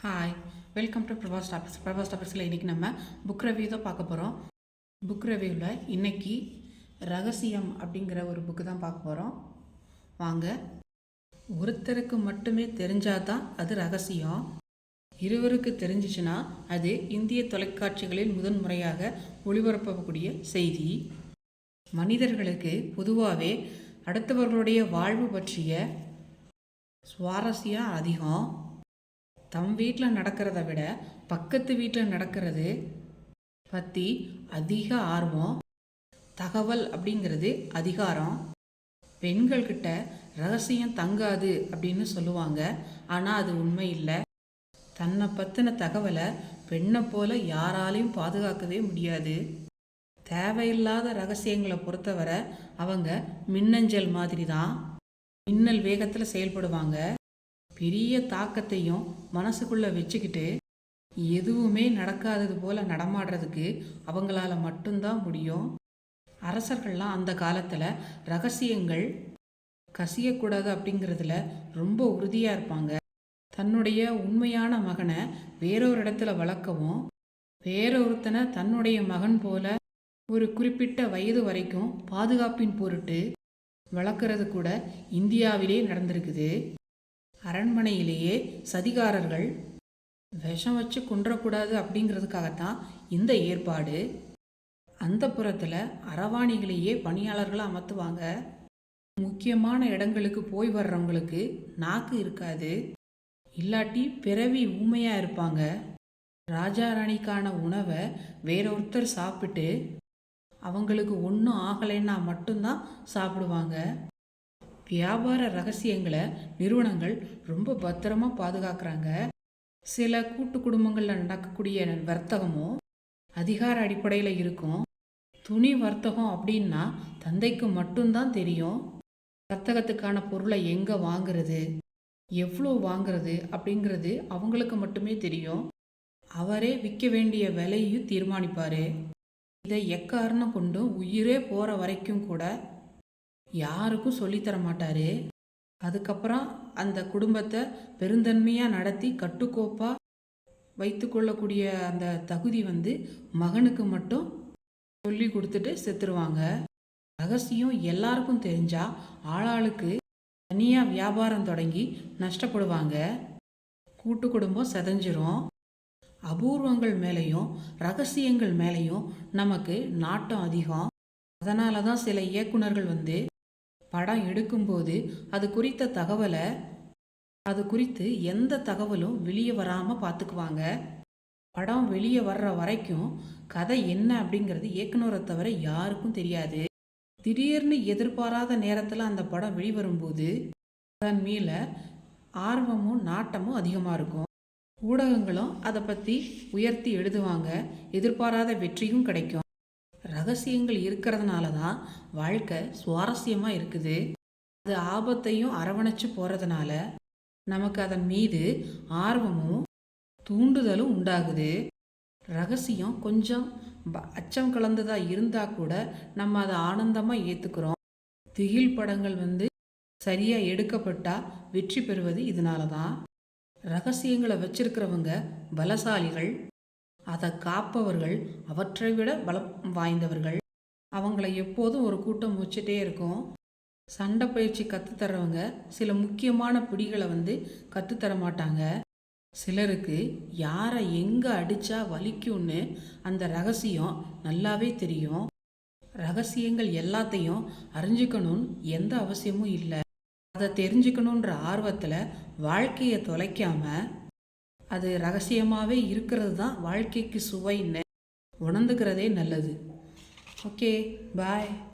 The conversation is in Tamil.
Hi welcome to Prabhas topics Prabhas டாபிக்ஸில் இன்றைக்கி நம்ம புக் ரிவ்யூ தான் பார்க்க போகிறோம் புக் ரிவ்யூவில் இன்னைக்கு ரகசியம் அப்படிங்கிற ஒரு புக்கு தான் பார்க்க போகிறோம் வாங்க. ஒருத்தருக்கு மட்டுமே தெரிஞ்சால் தான் அது ரகசியம். இருவருக்கு தெரிஞ்சிச்சுன்னா அது இந்திய தொலைக்காட்சிகளில் முதன்முறையாக ஒளிபரப்பக்கூடிய செய்தி. மனிதர்களுக்கு பொதுவாகவே அடுத்தவர்களுடைய வாழ்வு பற்றிய சுவாரஸ்யம் அதிகம். தம் வீட்டில் நடக்கிறத விட பக்கத்து வீட்டில் நடக்கிறது பற்றி அதிக ஆர்வம் தகவல் அப்படிங்கிறது அதிகாரம். பெண்கள்கிட்ட ரகசியம் தங்காது அப்படின்னு சொல்லுவாங்க. ஆனால் அது உண்மை இல்லை. தன்னை பற்றின தகவலை பெண்ணை போல யாராலையும் பாதுகாக்கவே முடியாது. தேவையில்லாத ரகசியங்களை பொறுத்தவரை அவங்க மின்னஞ்சல் மாதிரி தான் மின்னல் வேகத்தில் செயல்படுவாங்க. பெரிய தாக்கத்தையும் மனசுக்குள்ளே வச்சுக்கிட்டு எதுவுமே நடக்காதது போல் நடமாடுறதுக்கு அவங்களால மட்டும்தான் முடியும். அரசர்கள்லாம் அந்த காலத்தில் ரகசியங்கள் கசியக்கூடாது அப்படிங்கிறதுல ரொம்ப உறுதியாக இருப்பாங்க. தன்னுடைய உண்மையான மகனை வேறொரு இடத்துல வளர்க்கவும் வேறொருத்தனை தன்னுடைய மகன் போல ஒரு குறிப்பிட்ட வயது வரைக்கும் பாதுகாப்பின் பொருட்டு வளர்க்குறது கூட இந்தியாவிலே நடந்திருக்குது. அரண்மனையிலேயே சதிகாரர்கள் விஷம் வச்சு கொன்றக்கூடாது அப்படிங்கிறதுக்காகத்தான் இந்த ஏற்பாடு. அந்த புறத்தில் அரவாணிகளையே பணியாளர்களாக அமர்த்துவாங்க முக்கியமான இடங்களுக்கு போய் வர்றவங்களுக்கு நாக்கு இருக்காது. இல்லாட்டி பிறவி ஊமையாக இருப்பாங்க. ராஜா ராணிக்கான உணவை வேறொருத்தர் சாப்பிட்டு அவங்களுக்கு ஒன்றும் ஆகலைன்னா மட்டும்தான் சாப்பிடுவாங்க. வியாபார ரகசியங்களை நிறுவனங்கள் ரொம்ப பத்திரமா பாதுகாக்கிறாங்க. சில கூட்டு குடும்பங்களில் நடக்கக்கூடிய வர்த்தகமும் அதிகார அடிப்படையில் இருக்கும். துணி வர்த்தகம் அப்படின்னா தந்தைக்கு மட்டும்தான் தெரியும். வர்த்தகத்துக்கான பொருளை எங்கே வாங்குறது எவ்வளோ வாங்குறது அப்படிங்கிறது அவங்களுக்கு மட்டுமே தெரியும். அவரே விற்க வேண்டிய விலையும் தீர்மானிப்பார். இதை எக்காரணம் கொண்டும் உயிரே போகிற வரைக்கும் கூட யாருக்கும் சொல்லித்தர மாட்டார். அதுக்கப்புறம் அந்த குடும்பத்தை பெருந்தன்மையாக நடத்தி கட்டுக்கோப்பாக வைத்து கொள்ளக்கூடிய அந்த தகுதி வந்து மகனுக்கு மட்டும் சொல்லி கொடுத்துட்டு செத்துருவாங்க. ரகசியம் எல்லாருக்கும் தெரிஞ்சா ஆளாளுக்கு தனியாக வியாபாரம் தொடங்கி நஷ்டப்படுவாங்க. கூட்டு குடும்பம் செதஞ்சிரும். அபூர்வங்கள் மேலேயும் ரகசியங்கள் மேலேயும் நமக்கு நாட்டம் அதிகம். அதனால தான் சில இயக்குனர்கள் வந்து படம் எடுக்கும்போது அது குறித்த தகவலை அது குறித்து எந்த தகவலும் வெளியே வராமல் பார்த்துக்குவாங்க படம் வெளியே வர்ற வரைக்கும் கதை என்ன அப்படிங்கிறது இயக்குனரை தவிர யாருக்கும் தெரியாது. திடீர்னு எதிர்பாராத நேரத்தில் அந்த படம் வெளிவரும்போது அதன் மேலே ஆர்வமும் நாட்டமும் அதிகமாக இருக்கும். ஊடகங்களும் அதை பற்றி உயர்த்தி எழுதுவாங்க. எதிர்பாராத வெற்றியும் கிடைக்கும். ரகசியங்கள் இருக்கிறதுனால தான் வாழ்க்கை சுவாரஸ்யமாக இருக்குது. அது ஆபத்தையும் அரவணைச்சு போகிறதுனால நமக்கு அதன் மீது ஆர்வமும் தூண்டுதலும் உண்டாகுது. ரகசியம் கொஞ்சம் அச்சம் கலந்ததாக இருந்தால் கூட நம்ம அதை ஆனந்தமாக ஏற்றுக்கிறோம் திகில் படங்கள் வந்து சரியாக எடுக்கப்பட்டால் வெற்றி பெறுவது இதனால தான் ரகசியங்களை வச்சிருக்கிறவங்க பலசாலிகள் அதை காப்பவர்கள் அவற்றை விட பலம் வாய்ந்தவர்கள். அவங்கள எப்போதும் ஒரு கூட்டம் வச்சுட்டே இருக்கும். சண்டை பயிற்சி கற்றுத்தரவங்க சில முக்கியமான பிடிகளை வந்து கற்றுத்தர மாட்டாங்க. சிலருக்கு யாரை எங்கே அடித்தா வலிக்கும்னு அந்த ரகசியம் நல்லாவே தெரியும். ரகசியங்கள் எல்லாத்தையும் அறிஞ்சுக்கணும்னு எந்த அவசியமும் இல்லை. அதை தெரிஞ்சுக்கணுன்ற ஆர்வத்தில் வாழ்க்கையை தொலைக்காமல் அது ரகசியமாகவே இருக்கிறது தான் வாழ்க்கைக்கு சுவைன்னு உணர்ந்துக்கிறதே நல்லது. Okay bye.